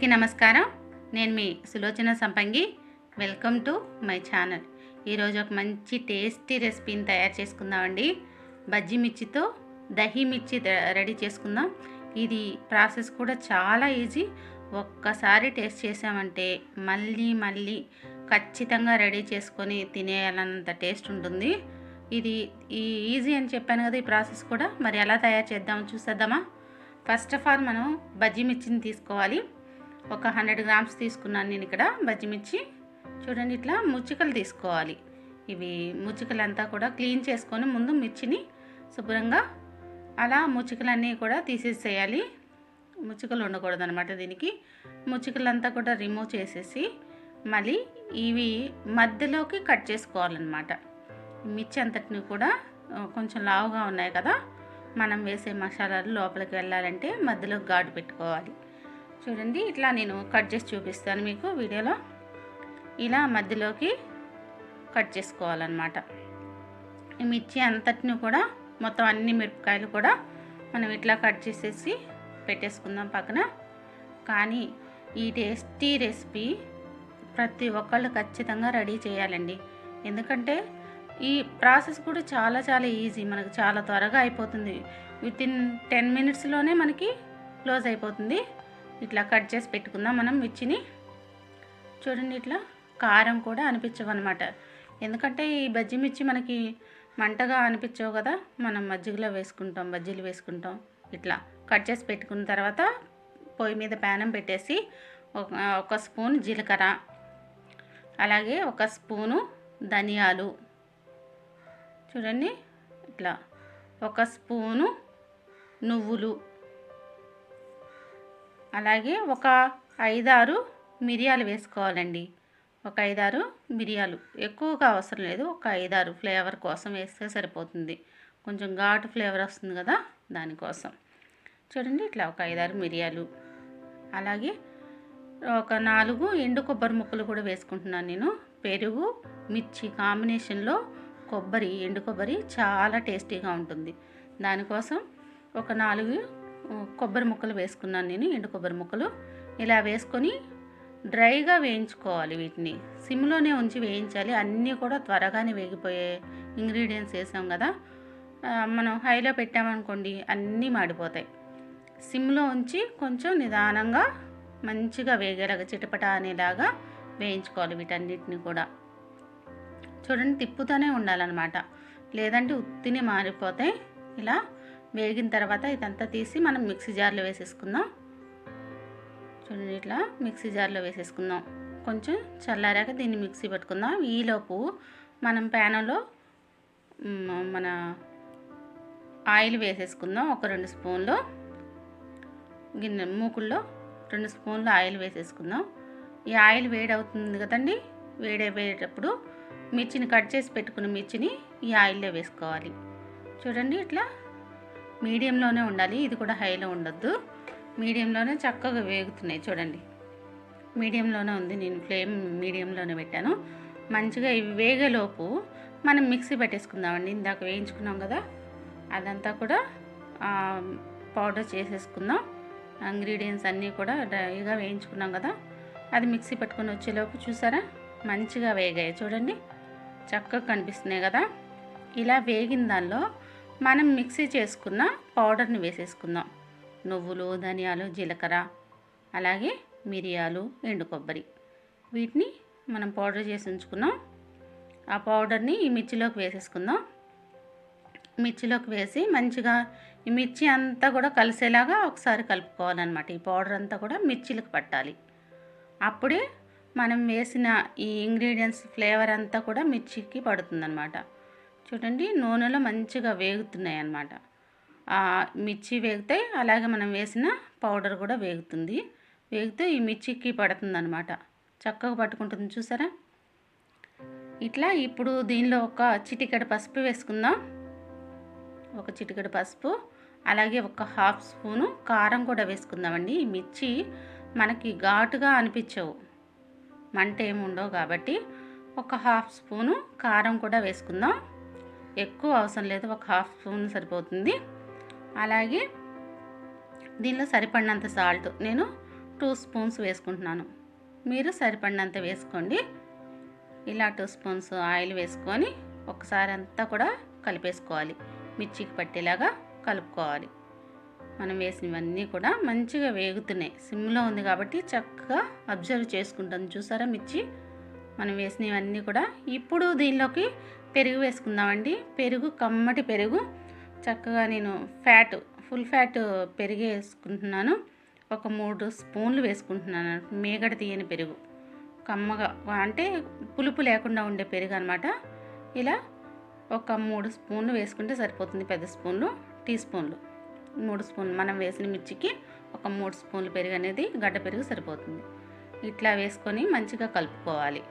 అందరికీ నమస్కారం. నేను మీ Sulochana Sampangi. Welcome to my channel ఈరోజు ఒక మంచి టేస్టీ రెసిపీని తయారు చేసుకుందామండి. బజ్జీ మిర్చితో దహీ మిర్చి రెడీ చేసుకుందాం. ఇది ప్రాసెస్ కూడా చాలా ఈజీ. ఒక్కసారి టేస్ట్ చేసామంటే మళ్ళీ మళ్ళీ ఖచ్చితంగా రెడీ చేసుకొని తినేయాలన్నంత టేస్ట్ ఉంటుంది. ఇది ఈ ఈజీ అని చెప్పాను కదా ఈ ప్రాసెస్ కూడా. మరి ఎలా తయారు చేద్దామో చూసేద్దామా? ఫస్ట్ ఆఫ్ ఆల్ మనం బజ్జీ మిర్చిని తీసుకోవాలి. ఒక హండ్రెడ్ గ్రామ్స్ తీసుకున్నాను నేను ఇక్కడ బజ్జిమిర్చి. చూడండి ఇట్లా ముచ్చికలు తీసుకోవాలి. ఇవి ముచ్చికలంతా కూడా క్లీన్ చేసుకొని ముందు మిర్చిని శుభ్రంగా అలా ముచ్చికలన్నీ కూడా తీసేసేయాలి. ముచ్చికలు ఉండకూడదు అనమాట దీనికి. ముచ్చికలంతా కూడా రిమూవ్ చేసేసి మళ్ళీ ఇవి మధ్యలోకి కట్ చేసుకోవాలన్నమాట. మిర్చి అంతటిని కూడా కొంచెం లావుగా ఉన్నాయి కదా మనం వేసే మసాలాలు లోపలికి వెళ్ళాలంటే మధ్యలో ఘాటు పెట్టుకోవాలి. చూడండి ఇట్లా నేను కట్ చేసి చూపిస్తాను మీకు వీడియోలో. ఇలా మధ్యలోకి కట్ చేసుకోవాలన్నమాట. ఈ మిర్చి అంతటిని కూడా మొత్తం అన్ని మిరపకాయలు కూడా మనం ఇట్లా కట్ చేసేసి పెట్టేసుకుందాం పక్కన. కానీ ఈ టేస్టీ రెసిపీ ప్రతి ఒక్కళ్ళు ఖచ్చితంగా రెడీ చేయాలండి. ఎందుకంటే ఈ ప్రాసెస్ కూడా చాలా చాలా ఈజీ మనకు చాలా త్వరగా అయిపోతుంది. విత్ ఇన్ టెన్ మినిట్స్లోనే మనకి క్లోజ్ అయిపోతుంది. ఇట్లా కట్ చేసి పెట్టుకుందాం. మనం మిర్చిని చూడండి ఇట్లా కారం కూడా అనిపించవన్నమాట ఎందుకంటే ఈ బజ్జి మిర్చి మనకి మంటగా అనిపించవు కదా. మనం మజ్జిగలో వేసుకుంటాం బజ్జీలు వేసుకుంటాం. ఇట్లా కట్ చేసి పెట్టుకున్న తర్వాత పొయ్యి మీద ప్యానం పెట్టేసి ఒక ఒక స్పూన్ జీలకర్ర అలాగే ఒక స్పూను ధనియాలు. చూడండి ఇట్లా ఒక స్పూను నువ్వులు అలాగే ఒక ఐదారు మిరియాలు వేసుకోవాలండి. ఒక ఐదారు మిరియాలు. ఎక్కువగా అవసరం లేదు. ఒక ఐదారు ఫ్లేవర్ కోసం వేస్తే సరిపోతుంది. కొంచెం ఘాటు ఫ్లేవర్ వస్తుంది కదా దానికోసం. చూడండి ఇట్లా ఒక ఐదారు మిరియాలు. అలాగే ఒక నాలుగు ఎండు కొబ్బరి ముక్కలు కూడా వేసుకుంటున్నాను నేను. పెరుగు మిర్చి కాంబినేషన్లో కొబ్బరి ఎండు కొబ్బరి చాలా టేస్టీగా ఉంటుంది. దానికోసం ఒక నాలుగు కొబ్బరి ముక్కలు వేసుకున్నాను నేను ఎండు కొబ్బరి ముక్కలు. ఇలా వేసుకొని డ్రైగా వేయించుకోవాలి వీటిని. సిమ్లోనే ఉంచి వేయించాలి. అన్నీ కూడా త్వరగానే వేగిపోయే ఇంగ్రీడియంట్స్ వేసాం కదా. మనం హైలో పెట్టామనుకోండి అన్నీ మాడిపోతాయి. సిమ్లో ఉంచి కొంచెం నిదానంగా మంచిగా వేగేలాగా చిటపట అనేలాగా వేయించుకోవాలి వీటన్నిటిని కూడా. చూడండి తిప్పుతూనే ఉండాలన్నమాట. లేదంటే ఉత్తిని మారిపోతాయి. ఇలా వేగిన తర్వాత ఇదంతా తీసి మనం మిక్సీ జార్లో వేసేసుకుందాం. చూడండి ఇట్లా మిక్సీ జార్లో వేసేసుకుందాం. కొంచెం చల్లారాక దీన్ని మిక్సీ పెట్టుకుందాం. ఈలోపు మనం ప్యానలో మన ఆయిల్ వేసేసుకుందాం. ఒక రెండు స్పూన్లు గిన్నె మూకుల్లో రెండు స్పూన్లు ఆయిల్ వేసేసుకుందాం. ఈ ఆయిల్ వేడి అవుతుంది కదండి? వేడైపోయేటప్పుడు మిర్చిని కట్ చేసి పెట్టుకున్న మిర్చిని ఈ ఆయిల్లో వేసుకోవాలి. చూడండి ఇట్లా మీడియంలోనే ఉండాలి ఇది కూడా హైలో ఉండొద్దు. మీడియంలోనే చక్కగా వేగుతున్నాయి చూడండి. మీడియంలోనే ఉంది నేను ఫ్లేమ్ మీడియంలోనే పెట్టాను. మంచిగా ఇవి వేగేలోపు మనం మిక్సీ పెట్టేసుకుందామండి. ఇందాక వేయించుకున్నాం కదా అదంతా కూడా పౌడర్ చేసేసుకుందాం. ఇంగ్రీడియంట్స్ అన్నీ కూడా డ్రైగా వేయించుకున్నాం కదా అది మిక్సీ పెట్టుకుని వచ్చేలోపు చూసారా? మంచిగా వేగాయి చూడండి. చక్కగా కనిపిస్తున్నాయి కదా. ఇలా వేగిన దానిలో మనం మిక్సీ చేసుకున్న పౌడర్ని వేసేసుకుందాం. నువ్వులు ధనియాలు జీలకర్ర అలాగే మిరియాలు ఎండు కొబ్బరి. వీటిని మనం పౌడర్ చేసి ఉంచుకున్నాం. ఆ పౌడర్ని ఈ మిర్చిలోకి వేసేసుకుందాం. మిర్చిలోకి వేసి మంచిగా ఈ మిర్చి అంతా కూడా కలిసేలాగా ఒకసారి కలుపుకోవాలన్నమాట. ఈ పౌడర్ అంతా కూడా మిర్చిలకు పట్టాలి. అప్పుడే మనం వేసిన ఈ ఇంగ్రీడియంట్స్ ఫ్లేవర్ అంతా కూడా మిర్చికి పడుతుందన్నమాట. చూడండి నూనెలో మంచిగా వేగుతున్నాయి అన్నమాట మిర్చి వేగుతాయి అలాగే మనం వేసిన పౌడర్ కూడా వేగుతుంది. వేగుతూ ఈ మిర్చికి పడుతుందన్నమాట. చక్కగా పట్టుకుంటుంది చూసారా? ఇట్లా ఇప్పుడు దీనిలో ఒక చిటికెడ పసుపు వేసుకుందాం. ఒక చిటికెడు పసుపు అలాగే ఒక హాఫ్ స్పూను కారం కూడా వేసుకుందామండి. ఈ మిర్చి మనకి ఘాటుగా అనిపించవు. మంట ఏమి ఉండవు కాబట్టి ఒక హాఫ్ స్పూను కారం కూడా వేసుకుందాం. ఎక్కువ అవసరం లేదు ఒక హాఫ్ స్పూన్ సరిపోతుంది. అలాగే దీనిలో సరిపడినంత సాల్ట్ నేను టూ స్పూన్స్ వేసుకుంటున్నాను. మీరు సరిపడినంత వేసుకోండి. ఇలా టూ స్పూన్స్ ఆయిల్ వేసుకొని ఒకసారి అంతా కూడా కలిపేసుకోవాలి. మిర్చికి పట్టేలాగా కలుపుకోవాలి. మనం వేసినవన్నీ కూడా మంచిగా వేగుతున్నాయి. సిమ్లో ఉంది కాబట్టి చక్కగా అబ్జర్వ్ చేసుకుంటాం. చూసారా మిర్చి? మనం వేసినవన్నీ కూడా ఇప్పుడు దీనిలోకి పెరుగు వేసుకుందామండి. పెరుగు కమ్మటి పెరుగు. చక్కగా నేను ఫ్యాట్ ఫుల్ ఫ్యాట్ పెరుగు వేసుకుంటున్నాను. ఒక మూడు స్పూన్లు వేసుకుంటున్నాను. మేగడ తీయని పెరుగు. కమ్మగా అంటే పులుపు లేకుండా ఉండే పెరుగు అనమాట ఇలా ఒక మూడు స్పూన్లు వేసుకుంటే సరిపోతుంది. పెద్ద స్పూన్లు టీ స్పూన్లు. మూడు స్పూన్లు మనం వేసిన మిర్చికి ఒక మూడు స్పూన్లు పెరుగు అనేది గడ్డ పెరుగు సరిపోతుంది. ఇట్లా వేసుకొని మంచిగా కలుపుకోవాలి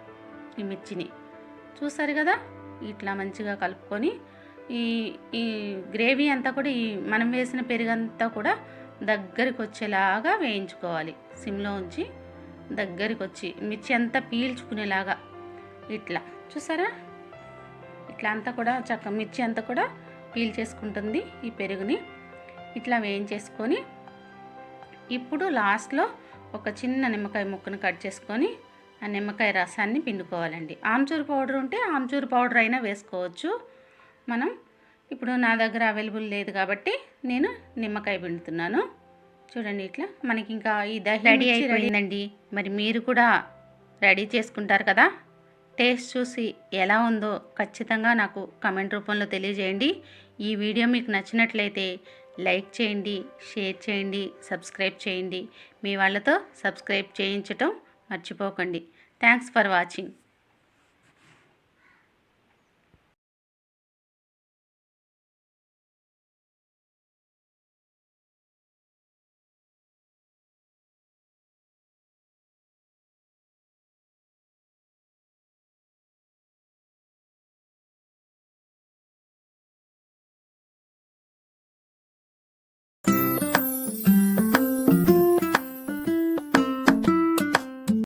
ఈ మిర్చిని. చూసారు కదా? ఇట్లా మంచిగా కలుపుకొని ఈ ఈ గ్రేవీ అంతా కూడా ఈ మనం వేసిన పెరుగు అంతా కూడా దగ్గరికి వచ్చేలాగా వేయించుకోవాలి. సిమ్లో ఉంచి దగ్గరికి వచ్చి మిర్చి అంతా పీల్చుకునేలాగా ఇట్లా. చూసారా? ఇట్లా అంతా కూడా చక్క మిర్చి అంతా కూడా పీల్ చేసుకుంటుంది ఈ పెరుగుని. ఇట్లా వేయించేసుకొని ఇప్పుడు లాస్ట్లో ఒక చిన్న నిమ్మకాయ ముక్కను కట్ చేసుకొని నిమ్మకాయ రసాన్ని పిండుకోవాలండి. ఆమ్చూరు పౌడర్ ఉంటే ఆమ్చూరు పౌడర్ అయినా వేసుకోవచ్చు. మనం ఇప్పుడు నా దగ్గర అవైలబుల్ లేదు కాబట్టి నేను నిమ్మకాయ పిండుతున్నాను. చూడండి ఇట్లా మనకి ఇంకా ఈ దహి రెడీ అయిపోయిందండి. మరి మీరు కూడా రెడీ చేసుకుంటారు కదా? టేస్ట్ చూసి ఎలా ఉందో ఖచ్చితంగా నాకు కమెంట్ రూపంలో తెలియజేయండి. ఈ వీడియో మీకు నచ్చినట్లయితే లైక్ చేయండి షేర్ చేయండి సబ్స్క్రైబ్ చేయండి. మీ వాళ్ళతో సబ్స్క్రైబ్ చేయించటం మర్చిపోకండి. Thanks for watching.